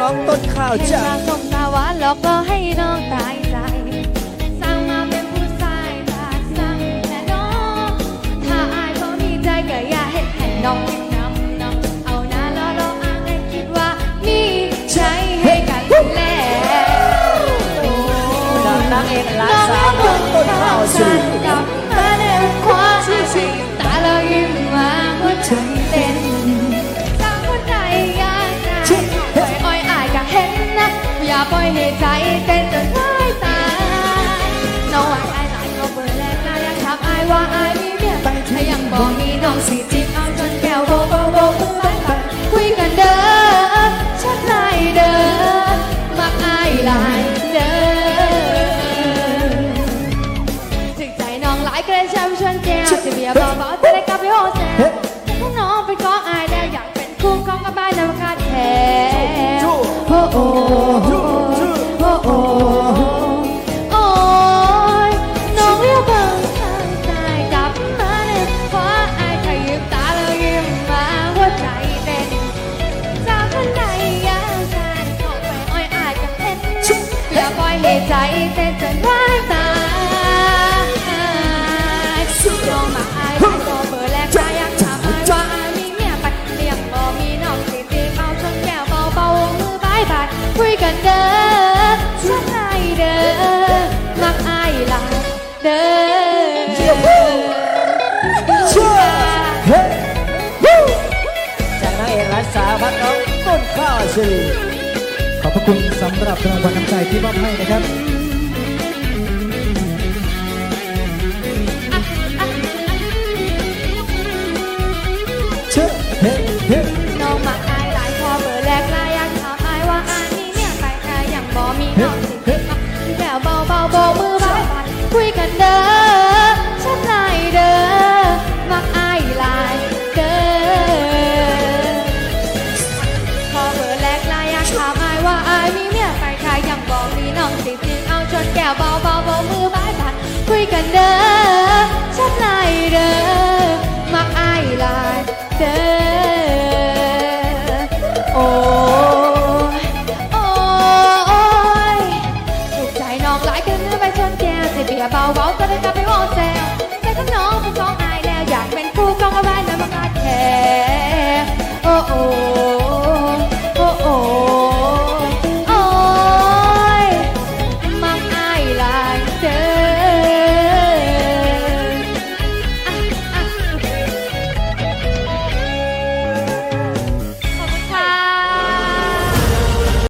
น้องต้นข้าวเห็นจ้าตาสมตาหวานหลอกก็ให้น้องตาย ให้ใจเต้นจนร้ายตายน้องว่าอายหลายก็เบอร์แรกนะยังถามไอายว่าไอายมีเมียไปถ้ายังบอกมีน้องสิจิบเอาจนแก้วโบโบโบมือไปไปคุยกันเด้อชักลายเด้อมักอายหลายเด้อถึงใจน้องหลายก็เลยช้ำชวนแก้วจะเบียร์เบาๆจะได้กลับไปโฮเซ ให้ใจเต้นจนร้ายตายลองมาอายไปก็เบอร์แรกมาอยากถามอายว่าอายมีเมียไปเรียงบ่มีน้องสิจีบเอาชนแก้วเบาๆมือบายบายคุยกันเด้อสักหน่อยเด้อมักอายหลายเด้อเชื่อเฮ้วู้จากนางเอกหลานสาวพักน้องต้นข้าวสิขอบพระคุณสำหรับรางวัลน้ำ ใจที่มอบให้นะครับเชื่อเฮ้เฮ้ แก้วเบาเบาเบามือบายบายคุยกันเด้อชัดลายเด้อมักอายลายเด้อ